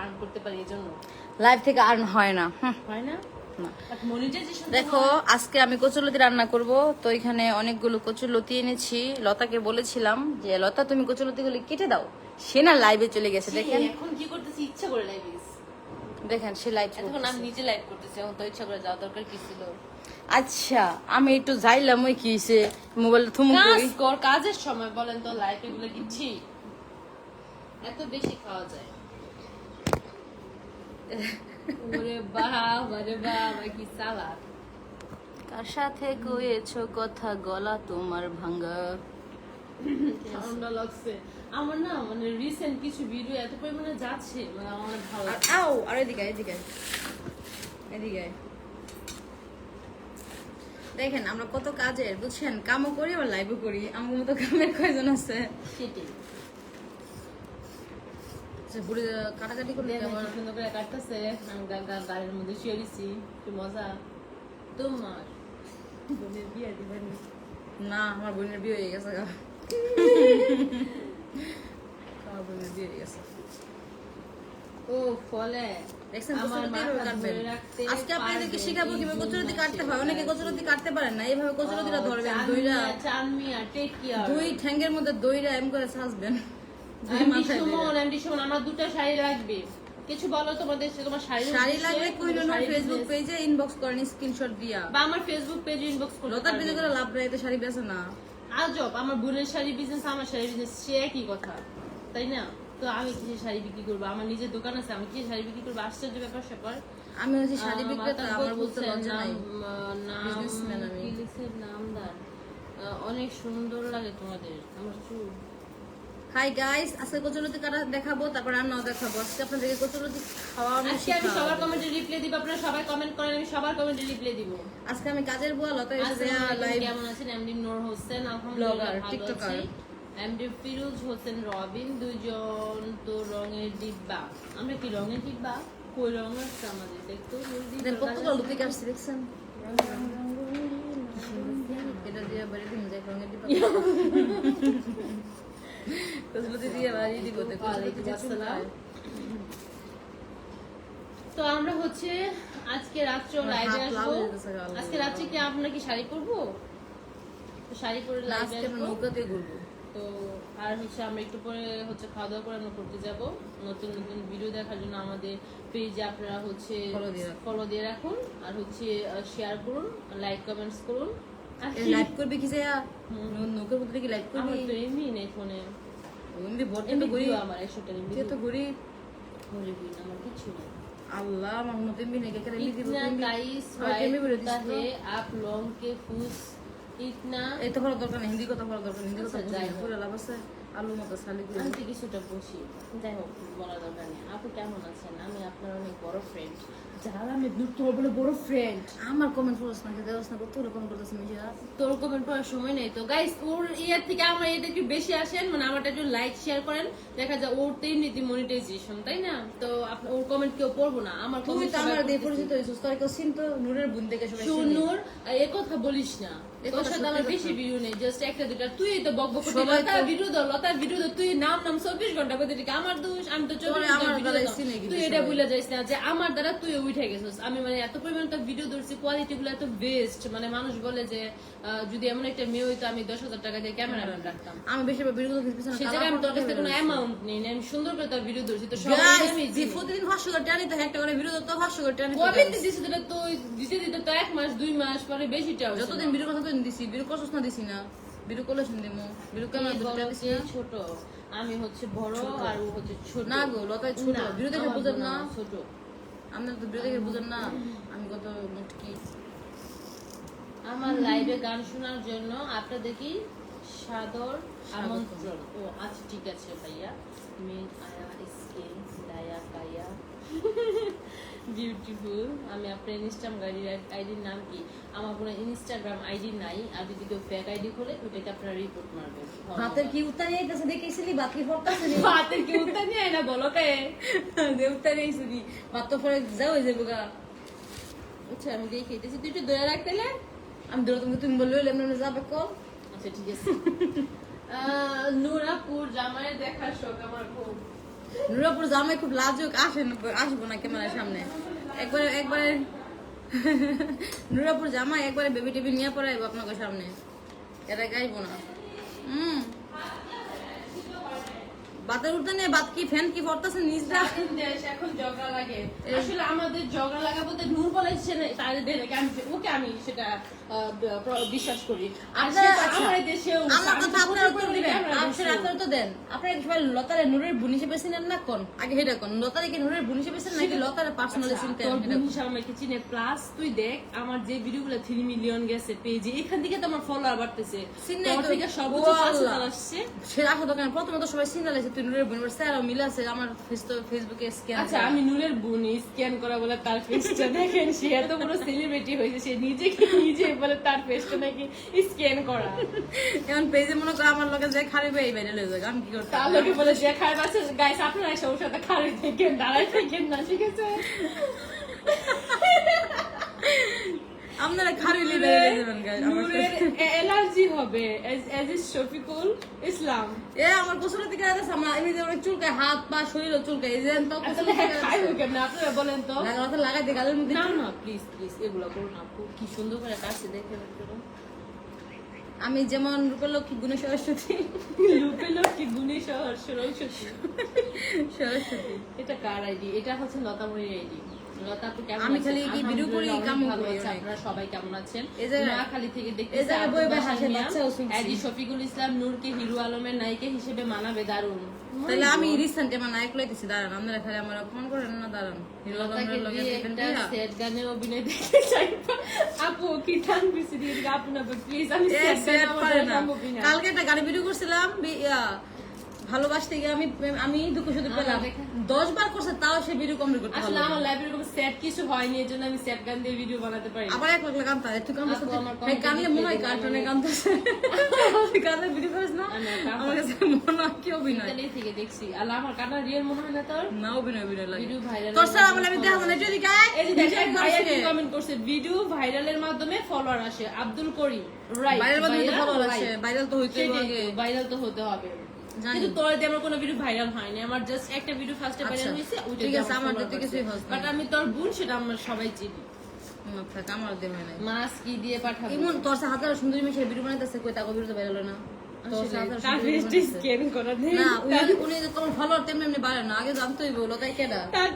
Earn করতে পারি এই জন্য লাইভ থেকে আর্ন হয় না হয় না? দেখো আজকে আমি কচুলতি রান্না করব তো এখানে অনেকগুলো কচুলতি এনেছি। লতাকে বলেছিলাম যে লতা তুমি কচুলতিগুলো কেটে দাও। সে না লাইভে চলে গেছে দেখেন। এখন কি করতেছি? ইচ্ছা করে লাইভ দেখেন সে লাইভ এতক্ষণ আমি নিজে লাইভ করতেছি এখন তো ইচ্ছা করে যাওয়া দরকার কি ছিল? আচ্ছা আমি একটু যাইলাম ওই কি হইছে মোবাইলটা থুমু করি। কাজের সময় বলেন তো লাইফ এগুলো কি ঠিক এত বেশি খাওয়া যায়। ওরে বাহ ওরে বাহ কি সালাদ। কার সাথে কয়েছো কথা গলা তোমার ভাঙ্গা? ঠান্ডা লাগছে আমার না মানে রিসেন্ট কিছু ভিডিও এত পরিমাণে যাচ্ছে মানে আমার ভালো আও আর এদিকে এদিকে এদিকে দেখেন আমরা কত কাজের বুঝছেন? কামও করি আবার লাইভও করি। আমার মতো কামের কয়জন আছে? সেটাই। আচ্ছা, বুড়ি কাটাকাটি করলে আবার সুন্দর করে কাটতেছে। আমি গা- গা- গাড়ির মধ্যে শুয়ে দিছি। কি মজা। তোমার বোনের বিয়ে দিবেন না? আমার বোনের বিয়ে হয়ে গেছে গা। আমার বোনের বিয়ে হয়ে গেছে। ও ফলে। আজকে আপনাদেরকে শিখাবো? কীভাবে কচুরতি কাটতে হয়? অনেকে কচুরতি কাটতে পারেন না। এইভাবে কচুরতিটা ধরবেন টেক দুই ঠ্যাঙ্গের মধ্যে দইরা এম করে সাজবেন। আমার দুটো শাড়ি লাগবে। কিছু বলো তোমাদের তোমার শাড়ি শাড়ি লাগলে কইলো না ফেসবুক পেজে ইনবক্স করেন স্ক্রিনশট দিয়া। বা আমার ফেসবুক পেজে ইনবক্স করতে লতার পেজে করে লাভ নাই শাড়ি বেচে না। আজব আমার বোনের শাড়ি বিজনেস আমার শাড়ি বিজনেস সে একই কথা। তাই না? তো আমি কিসে শাড়ি বিক্রি করব? আমার নিজের দোকান আছে আমি কি শাড়ি বিক্রি করব? আশ্চর্য ব্যাপার স্যাপার। আমি হচ্ছে শাড়ি আহ, বিক্রেতা আমার বলতে লজ্জা নাই। নাম, আহ, আমি। নামদার। অনেক সুন্দর লাগে তোমাদের। আমার চুল। হাই গাইস আজকে কচুরতি কাটা দেখাবো? তারপর রান্নাও দেখাবো। আজকে আপনাদেরকে কচুরতি খাওয়া আজকে আমি সবার কমেন্টে রিপ্লাই দিব আপনারা সবাই কমেন্ট করেন আমি সবার কমেন্টে রিপ্লাই দিব। আজকে আমি কাজের বুয়া লতা এসে লাইভ কেমন আছেন? এমডি নূর হোসেন আলহামদুলিল্লাহ টিকটকার। এমডি ফিরোজ হোসেন রবিন দুজন তো রঙের ডিব্বা। আমরা কি রঙের ডিব্বা? কই রং আছে আমাদের? দেখতো কতগুলো লুপিক আসছে দেখছেন? এটা দিয়ে বাড়ি দিন যাই রঙের দিবা কচুরতি দিয়ে বাড়ি দিব তো। আমরা হচ্ছে আজকে রাত্রে লাইভে আসব। আজকে রাত্রে কি আপনারা কি শাড়ি পরবো? তো শাড়ি পরে লাইভে নৌকাতে ঘুরবো। তো আর হচ্ছে আমরা একটু পরে হচ্ছে খাওয়া দাওয়া করে আমরা করতে যাব। নতুন নতুন ভিডিও দেখার জন্য আমাদের পেজে আপনারা হচ্ছে। ফলো দিয়ে রাখুন। আর হচ্ছে শেয়ার করুন লাইক কমেন্টস করুন। লাইভ করবি কি যে নৌকার মধ্যে কি লাইভ করবি আমার তো এমনি নেই ফোনে এমনি বটে তো এমনি ঘুরি ভিডিও আমার একশোটা এমনি তুই তো ঘুরি আমার কিছু নেই আল্লাহ আমার মতো এমনি নেই কেন এমনি দিব इतना এমনি गाइस আর এমনি বলে দিস होता তো। है आप लोगों के फूस इतना এই তো করার দরকার নেই হিন্দি কথা বলার দরকার নেই হিন্দি কথা আচ্ছা, যাই বুঝি হোক। পুরো লাভ আছে আলু মতো শালি করে আন্টি কিছুটা বসি যাই হোক বলা দরকার নেই আপু কেমন আছেন আমি আপনার অনেক বড় ফ্রেন্ড যারা আমি তোমার বলে বড় ফ্রেন্ড আমার কমেন্ট করছ না দেওয়াস না তোর কমেন্ট করতেছ মিশা? তোর কমেন্ট পড়ার সময় নেই। তো গাইস ওর ইয়ার থেকে আমার এটা একটু বেশি আসেন মানে আমারটা একটু লাইক শেয়ার করেন। দেখা যায় ওর তো এমনিতে মনিটাইজেশন তাই না? তো আপনি ওর কমেন্ট কেউ পড়ব না আমার তুই তো আমার দিয়ে। পরিচিত হইছিস তোর কেউ চিনতো নূরের বোন থেকে সবাই নূর এ কথা বলিস না। তোর সাথে আমার বেশি ভিডিও নেই জাস্ট একটা দুটা তুই তো বক বক করতে সবাই ভিডিও দাও লতার ভিডিও দাও তুই নাম নাম চব্বিশ ঘণ্টা করে দিকে আমার দোষ আমি তো চব্বিশ ঘণ্টা ভিডিও দাও। তুই এটা সবাই। যাইস না যে আমার দ্বারা তুই উঠে গেছিস। আমি মানে এত পরিমাণ তো ভিডিও ধরছি কোয়ালিটি গুলো এত বেস্ট মানে মানুষ বলে যে যদি এমন একটা মেয়ে হইতো আমি দশ হাজার টাকা দিয়ে রাখতাম আমি বেশি ভিডিও করতে পিছনে সে জায়গায় আমি তোর কাছ কোনো অ্যামাউন্ট নেই আমি সুন্দর করে তোর ভিডিও ধরছি তো সবাই প্রতিদিন 500 করে টানি তো একটা করে ভিডিও তো 500 করে টানি তো কবে দিছিস এটা দিতে দিতে তো এক মাস দুই মাস পরে বেশিটা যতদিন ভিডিও কথা দিছি? না দিছি না? দিমু। দিছি। ছোট। আমি হচ্ছে বড় আর ও হচ্ছে ছোট। না গো লতাই ছোট। দেখে বুঝেন না। ছোট। তো দেখে বুঝেন না। আমি কত মুটকি। আমার লাইভে গান শোনার জন্য আপনাদেরকে সাদর আমন্ত্রণ? ও আচ্ছা ঠিক আছে ভাইয়া। মিন আয়া স্কিন দায়া কায়া বিউটিফুল আমি আপনার ইনস্টাগ্রাম গাড়ির আইডির নাম কি? আমার কোনো ইনস্টাগ্রাম আইডি নাই। আর যদি কেউ ফেক আইডি খোলে ওটাকে আপনারা রিপোর্ট মারবেন। ভাতের কি উত্তানি আইতাছে? দেখেছিলি? বাকি নি হাতের কি উত্তর নিয়ে আয় না বলো কে? দে উত্তানি আইছিলি ভাত তো পরে যাও হয়ে যাবে গা। আচ্ছা আমি দেখে দিতেছি তুই একটু দয়া রাখতে লে? আমি ধরো তুমি তুমি বললে এমনি যাবে কল আচ্ছা ঠিক আছে। নুরাপুর জামাইয়ের দেখার শখ আমার খুব। নুরাপুর জামাই খুব লাজুক আসেন আসব না ক্যামেরার সামনে। একবারে একবারে নুরাপুর জামাই একবারে বেবি টেবি নিয়ে পড়াইবো আপনাকে সামনে। এটা গাইবো না। হুম। বাতের উঠতে নেই বাত কি ফ্যান কি পড়তেছে দেশ এখন ঝগড়া লাগে। আসলে আমাদের ঝগড়া লাগা বলতে নূর বলেছে না তাদের আমি ওকে আমি সেটা বিশ্বাস করি। সে আচ্ছা, আমার দেশেও আমার কথা আপনারা উত্তর দিবেন। আপনারা দেশেও। তো দেন। আপনারা কি সবাই লতারে নুরের বোন হিসেবে চিনেন না কোন? আগে হেটা কোন? লতারে কি নুরের বোন হিসেবে চিনেন নাকি লতারে পার্সোনালি আচ্ছা, চিনতেন? তোর বোন হিসাবে আমাকে চিনে। প্লাস তুই দেখ আমার যে ভিডিওগুলো মিলিয়ন গেছে পেজে এখান থেকে তো আমার ফলোয়ার বাড়তেছে। চিনে তো- সর্বোচ্চ আসছে। সে প্রথমত সবাই লাগছে তুই নুরের বোন। স্যারও মিলে আছে আমার ফেসবুকে স্ক্যান আচ্ছা আমি নূরের বোন স্ক্যান করা বলে তার ফেসটা দেখেন সে এত বড় সেলিব্রিটি হয়েছে সে নিজেকে নিজে বলে তার ফেসটা নাকি স্ক্যান করা। এখন পেজে মনে করে আমার যে খারিবে এই বাইরে লয়ে যাবে আমি কি করতে তার লোকে বলে যে খারাপ আছে গাইস আপনারা এসে ওর সাথে খারাপ থাকেন দাঁড়াই থাকেন না ঠিক আছে? আপনারা বেরিয়ে যাবেন অ্যালার্জি হবে? এজ ইজ শফিকুল ইসলাম এ আমার থেকে আছে আমার এমনি অনেক চুলকায় হাত পা শরীর চুলকায় এই যে তো খাই কেমন? আপনারা বলেন তো। লাগাতে লাগাইতে গালের মধ্যে না না প্লিজ প্লিজ এগুলো করুন আপু। কি সুন্দর করে কাটছে দেখে আমি যেমন রূপলক্ষ্মী গুণে সরস্বতী। লুপে লক্ষ্মী গুণী সরস্বতী। সরস্বতী। এটা কার আইডি? এটা হচ্ছে লতাময়ীর আইডি। আমি খালি কি ভিডিও করি, করি আপনারা সবাই কেমন আছেন? থেকে শফিকুল ইসলাম নূরকে হিরো আলমের নায়িকা হিসেবে মানাবে দারুণ তাহলে আমি রিসেন্ট আমার নায়ক লইতেছি দাঁড়ান আপনারা খালি আমার করেন না দাঁড়ান। হিরো আলমের লগে দিয়ে দেখেন একটা বিয়া। সেট গানে অভিনয় দেখতে চাই। আপু কি টান বেশি দিয়ে দিকে আপু না প্লিজ আমি সেট পারে না। কালকে একটা গাড়ি ভিডিও করছিলাম ভালোবাসতে গিয়ে আমি আমি দুঃখ শুধু পেলাম। দশ বার করছে তাও সে ভিডিও কমপ্লিট করতে আসলে আমার। লাইফে এরকম সেট কিছু হয়নি এর জন্য আমি সেট গান দিয়ে ভিডিও বানাতে পারি আবার এক লাগলে ভাই কানলে মনে হয় কার্টুনে কানলে ভিডিও করিস না? আর আমার কাছে মনে হয় কি অভিনয়। থেকে দেখছি। আল্লাহ আমার রিয়েল মনে হয় না তোর? না অভিনয় অভিনয় লাগে। ভিডিও ভাইরাল তোর স্যার আমার আমি দেখাবো না। দিকে আয়। এই যে ভাইয়া কি কমেন্ট করছে? ভিডিও ভাইরালের মাধ্যমে ফলোয়ার আসে। আব্দুল করিম রাইট বাইরের মাধ্যমে তো আসে, viral তো হইতেই হবে। ভাইরাল তো হতে হবে। কিন্তু তোর দিয়ে আমার কোনো ভিডিও ভাইরাল হয়নি। আমার জাস্ট একটা ভিডিও ফার্স্টে ভাইরাল হয়েছে ঠিক আছে, আমার দিক কিছুই হচ্ছে না। বাট আমি তোর বোন সেটা আমরা সবাই চিনি। আমার দেবে নাই মাস কি দিয়ে পাঠাবো। ইমন তোর সাথে সুন্দরী মেশে ভিডিও বানাইতেছে কই তাকে ভিডিও বাইরে না? তোর না না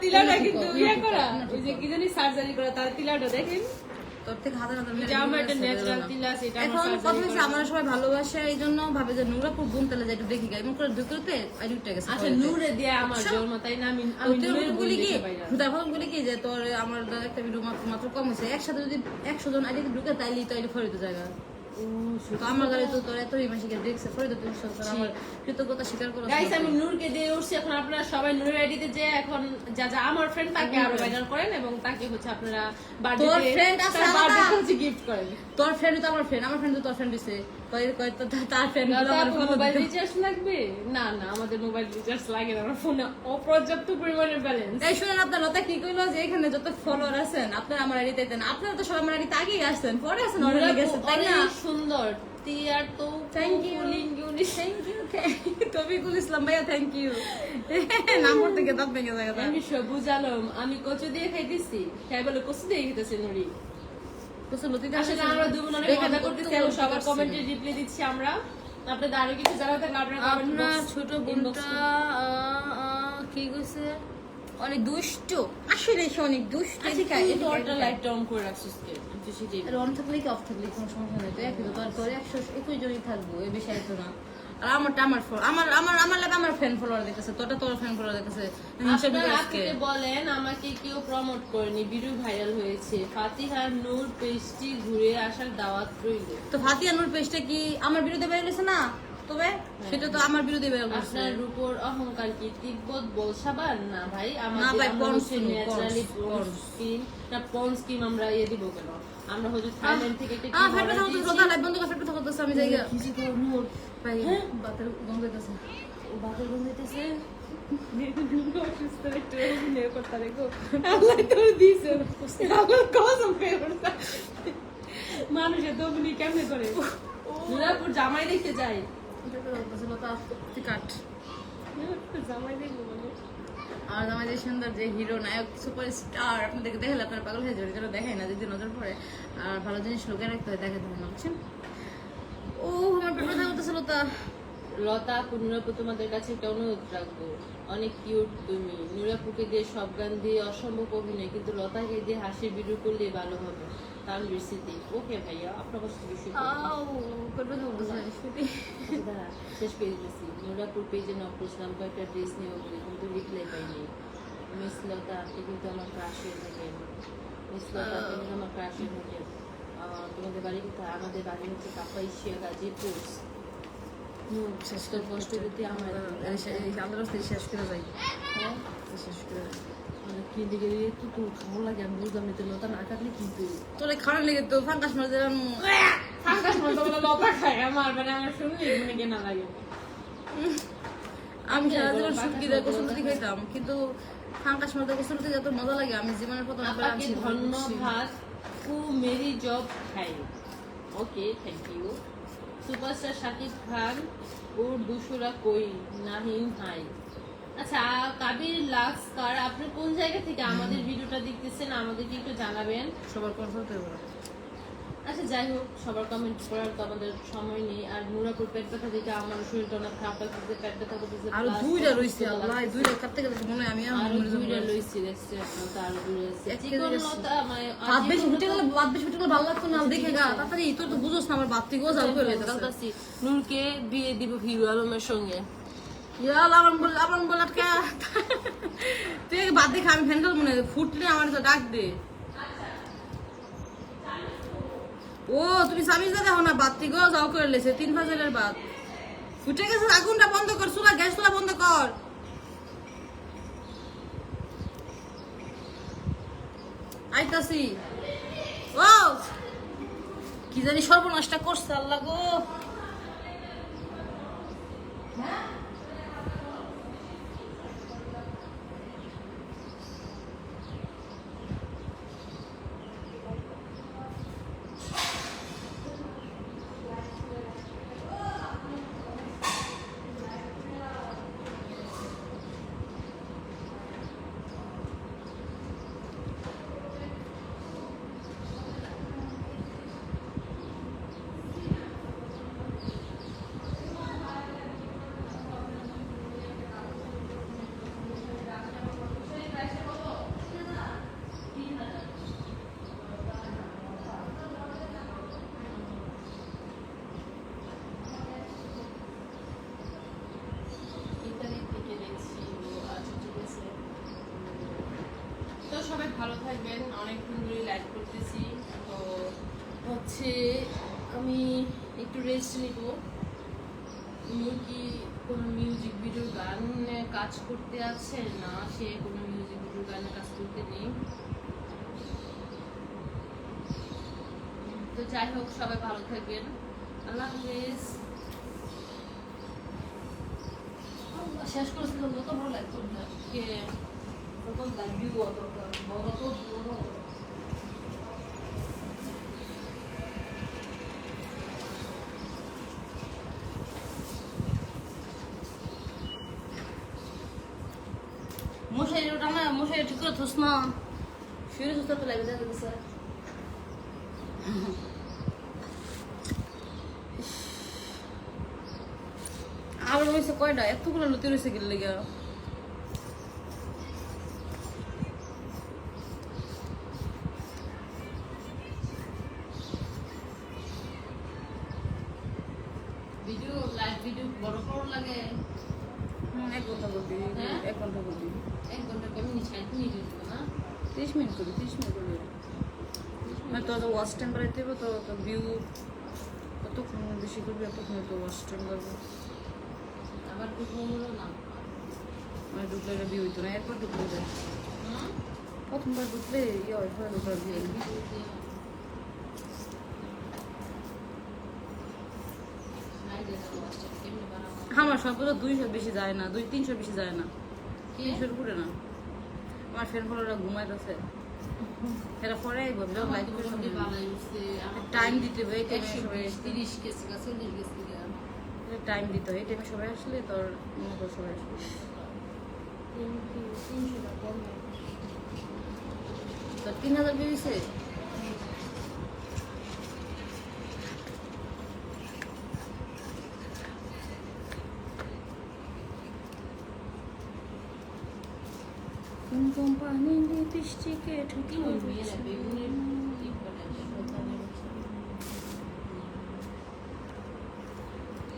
তিলাটা কিন্তু ইয়ে করা। ওই যে কি জানি সার্জারি করা তার তিলাটা দেখেন। তোর থেকে হাজার এখন কথা হচ্ছে আমরা সবাই ভালোবাসে এই জন্য ভাবে যে নুরাপুর বোন তাহলে যায় একটু দেখি এমন করে ঢুকতে আর উঠে গেছে আচ্ছা নূরে দিয়ে আমার জন্ম তাই না? আমি আমি নূরের কি? গুলি কি যে তোর আমার দাদা একটা ভিডিও মাত্র কম হয়েছে? একসাথে যদি একশো জন আইডি ঢুকে তাইলে তাইলে ফরিত জায়গা তো আমার গাড়ি তো তোর দেখছে সরকার আমার কৃতজ্ঞতা স্বীকার করো গাইস আমি নূরকে দিয়ে উঠছি। এখন আপনারা সবাই নূরের আইডিতে যে এখন যা যা আমার ফ্রেন্ড তাকে আরও ভাইরাল করেন এবং তাকে হচ্ছে আপনারা তোর friend আছে বার্থডে হচ্ছে গিফট করেন। তোর ফ্রেন্ড তো আমার ফ্রেন্ড আমার ফ্রেন্ড তো তোর ফ্রেন্ড দিছে। তার ফ্রেন্ডগুলো আমার ফোন মোবাইল রিচার্জ লাগবে? না না আমাদের মোবাইল রিচার্জ লাগে না আমার ফোনে অপর্যাপ্ত পরিমাণের ব্যালেন্স এই শুনেন আপনার লতা কি কইলো যে এখানে যত ফলোয়ার আছেন আপনারা আমার আইডিতে দেন। আপনারা তো সবাই আমার আইডিতে আগেই আসছেন পরে আসেন অলরেডি গেছেন তাই না? সুন্দর। তিয়ার তো thank you thank you Tabikul Islam ভাইয়া থ্যাংক ইউ নাম পড়তে দাঁত ভেঙে যায় আমি সবুজ আলম আমি কচু দিয়ে খাইতেছি। খাই বলে কচু দিয়ে খেতেছি নুরি। আসলে আমরা দুজন অনেক মজা করতেছি এবং সবার কমেন্টে রিপ্লাই দিচ্ছি আমরা। আপনাদের আরও কিছু জানা থাকলে আপনারা আপনার ছোট বোনটা করুন। আহ, আহ, কি কইছে? অনেক দুষ্ট। আসলে সে অনেক দুষ্ট আচ্ছা। লাইট অন করে রাখছিস অন থাকলে কি অফ থাকলে কোনো সমস্যা নেই? তো একই তো একশো একুশ জনই থাকব এ বিষয়ে তো না। আর আমারটা আমার আমার আমার আমার লাগে আমার ফ্যান ফলোয়ার দেখতেছে তোর ফ্যান ফলোয়ার দেখতেছে আপনারা বলেন আমাকে কেউ প্রমোট করেনি ভিডিও ভাইরাল হয়েছে। ফাতিহার নূর পেজটি ঘুরে আসার দাওয়াত রইল। তো নূর পেজটা কি আমার হয়েছে না? তবে সেটা তো আমার বিরুদ্ধে বের করছে আপনার রূপর অহংকার কি? তিব্বত না ভাই না ভাই, ন্যাচারালি পন্স. না পন্স স্কিন আমরা ইয়ে দিব কেন? আমরা হচ্ছে থাইল্যান্ড থেকে একটা কথা বন্ধ করে আমি যাই নূর ভাই বাতের গন্ধ দিতেছে পড়ছে। মানুষের অভিনয় কেমনে করে? জামাই দেখতে যায়। লতা, আর আমাদের সুন্দর যে হিরো নায়ক সুপার স্টার আপনাদেরকে দেখালে আপনারা পাগল হয়ে যাবে যেটা দেখাই না যদি নজর পড়ে। আর ভালো জিনিস লোকে রাখতে হয় দেখে ধরে বুঝছেন? ও আমার পেটে ব্যথা করতেছিল তা লতা। আপু নুরাপু তোমাদের কাছে একটা অনুরোধ রাখব। অনেক কিউট তুমি। নুরাপুকে দিয়ে সব গান দিয়ে অসম্ভব অভিনয় কিন্তু লতাকে দিয়ে হাসির ভিডিও করলে ভালো হবে। তানভীর স্মৃতি ওকে ভাইয়া? আপনার কাছে আউ পেট ব্যথা করতেছে সত্যি শেষ পেয়ে দিতেছি নুরাপুর পেজে নক করছিলাম কয়েকটা ড্রেস নেব বলে কিন্তু রিপ্লাই পাইনি। মিস লতা আপনি কিন্তু আমার ক্রাশ হয়ে থাকেন। মিস লতা আপনি কিন্তু আমার ক্রাশ হয়ে থাকেন। তোমাদের বাড়ি কোথায়? আমাদের বাড়ি হচ্ছে কাপাইশিয়া গাজীপুর। শেষ তোর কষ্ট যদি আমার শেষ করে যাই। হ্যাঁ? শেষ করে মানে কিনতে গেলে একটু তো ভালো লাগে আমি বুঝলাম না লতা না কাটলে কিন্তু তোরে খারাপ লেগে তো ফাঙ্কাস মার দিলাম ফাঁকা সময় তো লতা খায় আমার মানে আমার শুনলে মানে কেনা লাগে? আমি সারা জীবন শুটকি দিয়ে খাইতাম কিন্তু ফাঙ্কাস মার দিয়ে কসুলতি যত মজা লাগে আমি জীবনের প্রথম একবার আনছি ধন্যবাদ হু মেরি জব খাই। Okay, thank you. Superstar Shakib Khan, ও দুশোরা কই? নাহিন হাই। আচ্ছা কাবির লাক্সকার আপনি কোন জায়গা থেকে আমাদের ভিডিওটা দেখতেছেন? আমাদেরকে একটু জানাবেন। সবার আচ্ছা যাই হোক সবার কমেন্ট করার তো আমাদের সময় নেই। আর নুরাপুর পেট ব্যথা থেকে আমার শরীরটা অনেক খারাপ লাগতেছে পেট ব্যথা করতেছে আরও দুইটা রইছে আল্লাহ দুইটা কাটতে গেলে মনে আমি আর আরও। দুইটা দেখছি আপনার তো আরও দুইটা এক কেজি লতা মানে বেশি গেলে বেশি গেলে ভালো লাগতো না দেখে গা তাড়াতাড়ি তোর তো বুঝোস না আমার থেকে জাল করে বলতাছি বিয়ে দিব হিরো আলমের সঙ্গে। দেখে আমি আমার ডাক দে। তুমি না? বাদ যাও করে তিন বাদ ফুটে গেছে, আগুনটা বন্ধ কর, চুলা, গ্যাস চুলা বন্ধ কর। আইতাছি। ও, কি জানি সর্বনাশটা করছে, আল্লাহ গো। ইতালি থেকে দেখছি ও আচ্ছা ঠিক আছে তো সবাই ভালো থাকবেন অনেকক্ষণ ধরে লাইভ করতেছি তো হচ্ছে আমি একটু রেস্ট নিব উনি কি কোনো মিউজিক ভিডিও গানে কাজ করতে আছে না সে কোনো মিউজিক ভিডিও গানে কাজ করতে নেই। তো যাই হোক সবাই ভালো থাকবেন। আল্লাহ হাফিজ। শেষ করেছিলাম কত ভালো লাগতো না কে? তখন লাগবি অত বড় তো বড় মশাই ওটা না মশাই ঠিক করে থস না শুয়ে সুস্থ তো লাগবে দেখা গেছে আর রয়েছে কয়টা এতগুলো লুতি রয়েছে গেলে গিয়া ভিডিও লাইভ ভিডিও বড় বড় লাগে. এক ঘণ্টা বলবি হ্যাঁ? এক ঘণ্টা বলবি। এক ঘণ্টা কেমন ষাট মিনিট না? তিরিশ মিনিট করি তিরিশ মিনিট করি মানে তোর ওয়াচ টাইম বাড়াইতে হবে তো ভিউ যতক্ষণ বেশি করবি ততক্ষণ তো ওয়াচ টাইম বাড়বে। আবার ঢুকবো না। মানে ঢুকলে এটা ভিউ হইতো না এরপর ঢুকলে যায়? প্রথমবার ঢুকলে ইয়ে হয় ঢুকলে ভিউ হয় ভিডিও দিয়ে আইডিয়া দাও আচ্ছা, কেমনে বানাবো? সবগুলো দুইশো বেশি যায় না দুই তিনশো বেশি যায় না? তিনশোর উপরে না? আমার ফ্রেন্ড ফলোরা ঘুমাইতেছে। এরা পরে আইব। আমার টাইম দিতে হবে এই টাইমে সবাই তিরিশ গেছে গা, চল্লিশ। আসলে টাইম দিতে হয় এই টাইমে সবাই আসলে তোর কর সবাই আসবে। তিন হাজার বেরিয়েছে কোন কোম্পানি হচ্ছে।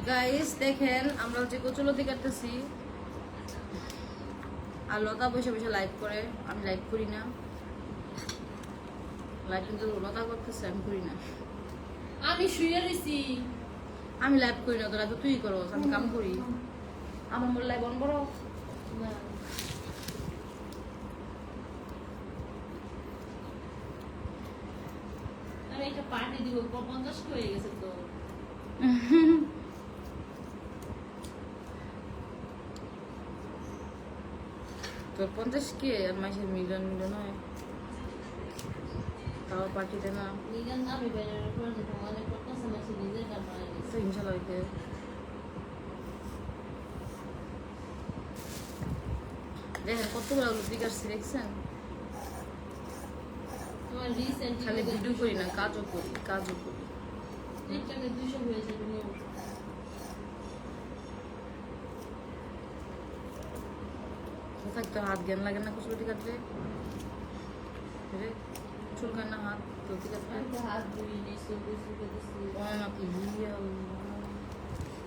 গাইস দেখেন আমরা যে কচুলতি কাটতেছি। আর লতা বসে বসে লাইভ করে আমি লাইভ করি না। লাইভ কিন্তু লতা করতেছে আমি করি না। আমি শুয়ে রয়েছি আমি লাইভ করি না তোরা তো তুই করো আমি কাম করি। আমার মোর লাইভ অন করো না আরে একটা পার্টি দিব পঞ্চাশ হয়ে গেছে তো? তোর পঞ্চাশ কে? আর মাসের হয়। তাও পার্টিতে না। নিগান আমি ব্যানারের উপর তোমাদের করতেছে না নিজের কাজ বানাই তো ইনশাল্লাহ হইতে দেখেন কতগুলো লুপি কাটছি দেখছেন? তোমার রিসেন্ট খালি ভিডিও করি না কাজও করি কাজও করি। টিকটকে কোথায় হাত জ্ঞান লাগে না কিছু লুটি কাটলে? রে চুলকায় না হাত? লুটি কাটলে তো হাত ধুই নেই সবজি শুকে দিচ্ছি হয় না কি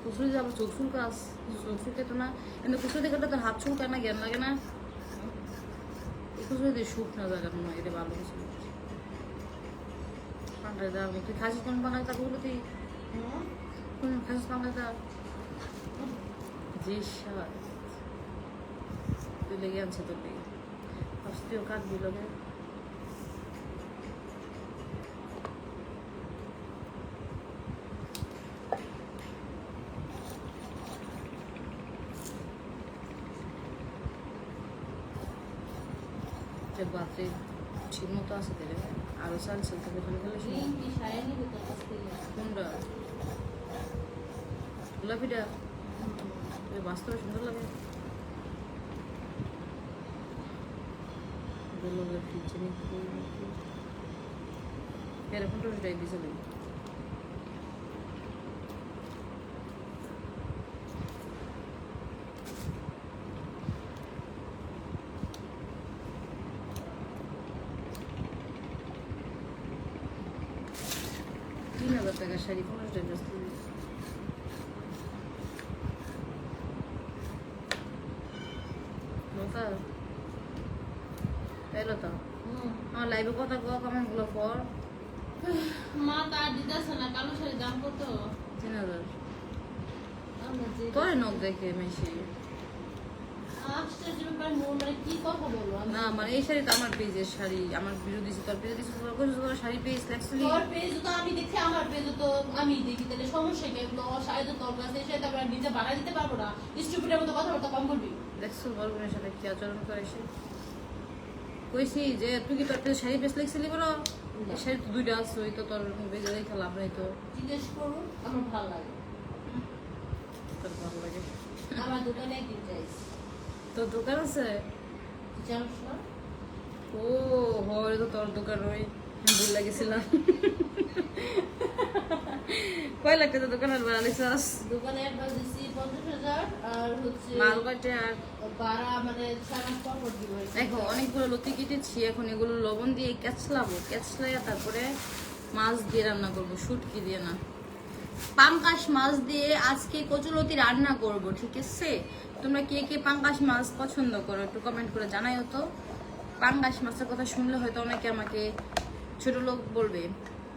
কুসুরি যাব চোখ চুলকাস চোখ চুলকে তো না। কিন্তু কুসুরি কাটলে তোর হাত চুলকায় না জ্ঞান লাগে না? কুসুরি দিয়ে সুখ না জায়গা না এটা ভালো কিছু দাম তুই খাসিস কোন পাঙ্গাই তা বলো তুই? খাসিস পাঙ্গাই তা? জি সার তুই লেগে আনছে তোর লেগে। যে বাতে ঠিক মতো আছে তেলে আরও চাল চাল থেকে ফেলে ফেলে শুনে। এই কি সায়া নিবে তো কাছ থেকে কোনটা? গোলাপিটা? ওই সুন্দর লাগে। গোলাপের কিচেনে এরকম তো সেটাই দিয়েছিল পনেরো টাকা লতা এই আমার লাইভে কথা কওয়া কমেন্টগুলো পর মা তার দিতেছে না কালো শাড়ি দাম কত তিন হাজার তোরে নখ দেখে মেশি না মানে এই তো আমার পেজের শাড়ি আমার বিরোধী তোর পেজে দিছি তোর শাড়ি পেজ লেখছিলি তোর পেজ তো আমি দেখছি আমার পেজ তো আমি দেখি তাহলে সমস্যা কি? এগুলো শায়দ তোর কাছে এসে তারপর নিজে বাড়াই দিতে পারব না? স্টুপিডের মতো কথাবার্তা কম বলবি। দেখছ বড় সাথে কি আচরণ করে সে? কইছি যে তুই কি তোর পেজে শাড়ি পেজ বলো? শাড়ি তো দুইটা আছে ওই তো তোর পেজে দেখে লাভ নাই তো। জিজ্ঞেস করুন আমার ভালো লাগে। তোর ভালো লাগে। আমার দোকানে একদিন যাইছি। তোর দোকান আছে? ও হয় তো তোর দোকান ওই ভুল লাগেছিলাম কয় লাখ টাকা দোকানের ভাড়া লিখাস দোকানে অ্যাডভান্স পঞ্চাশ হাজার আর হচ্ছে মাল কাটে আর? ভাড়া মানে পর পর দিব। দেখো অনেকগুলো লতি কেটেছি এখন এগুলো লবণ দিয়ে ক্যাচলাবো ক্যাচলাইয়া তারপরে মাছ দিয়ে রান্না করব শুটকি দিয়ে না। পাঙ্কাশ মাছ দিয়ে আজকে কচুলতি রান্না করব, ঠিক আছে? তোমরা কে কে পাঙ্কাশ মাছ পছন্দ করো একটু কমেন্ট করে জানাইও তো। পাঙ্কাশ মাছের কথা শুনলে হয়তো অনেকে আমাকে ছোট লোক বলবে,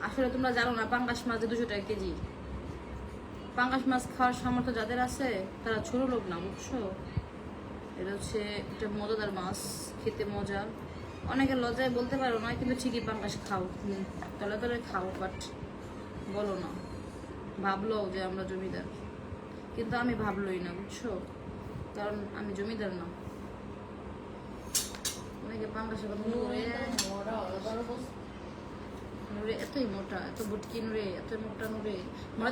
আসলে তোমরা জানো না পাঙ্কাশ মাছ দুশো টাকা কেজি। পাঙ্কাশ মাছ খাওয়ার সামর্থ্য যাদের আছে, তারা ছোট লোক না, বুঝছ? এটা হচ্ছে একটা মজাদার মাছ, খেতে মজা। অনেকে লজ্জায় বলতে পারো না, কিন্তু ঠিকই পাঙ্কাশ খাও। তলে তলে খাও বাট বলো না। ভাবলো যে আমরা জমিদার। কিন্তু আমি ভাবলোই না বুঝছ? কারণ আমি জমিদার না। অনেকে পাঙ্কাশের কথা নুরে এতই মোটা এত বুটকি নুরে এত মোটা নুরে।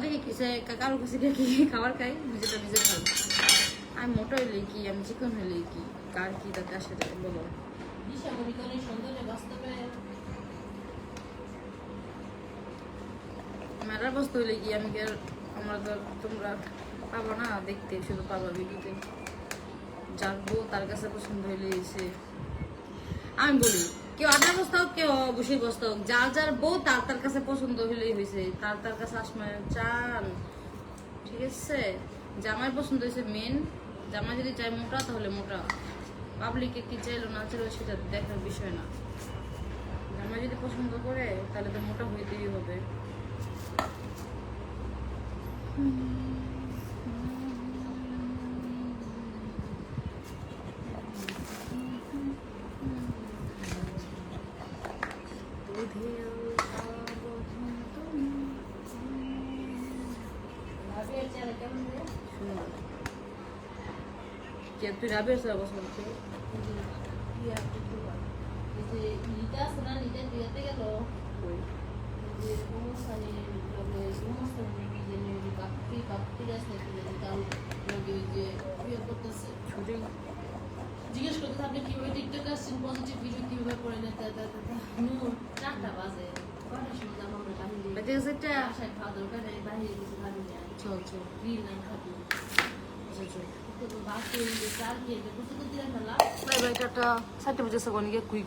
দেখে কাছে কি খাবার খাই নিজেটা নিজে খাই আমি মোটা হইলে কি? আমি চিকন হইলে কি? কার কি তাতে আসে যায় বলো। মেলার বস্তু হইলে কি আমি কি আর- আমরা তোমরা পাবো না? দেখতে শুধু পাবা ভিডিওতে। যার তার কাছে পছন্দ হইলে এসে। আমি বলি, কেউ আটার বস্তা হোক, কেউ অবশ্যই বস্তা হোক, যার যার বউ তার তার কাছে পছন্দ হইলেই হয়েছে তার তার কাছে আসময় চান। ঠিক আছে? জামাই পছন্দ হয়েছে মেন জামাই যদি চাই মোটা, তাহলে মোটা। পাবলিকে কি চাইলো না চাইলো সেটা দেখার বিষয় না। জামাই যদি পছন্দ করে, তাহলে তো মোটা হইতেই হবে। কে তুই রাবের সাথে তা তা তা তা নু কিছু খাবি না চল চল তো চার খেয়ে ফেলা বাই বাই টাটা সাথে বুঝেছে কোন গিয়ে কুই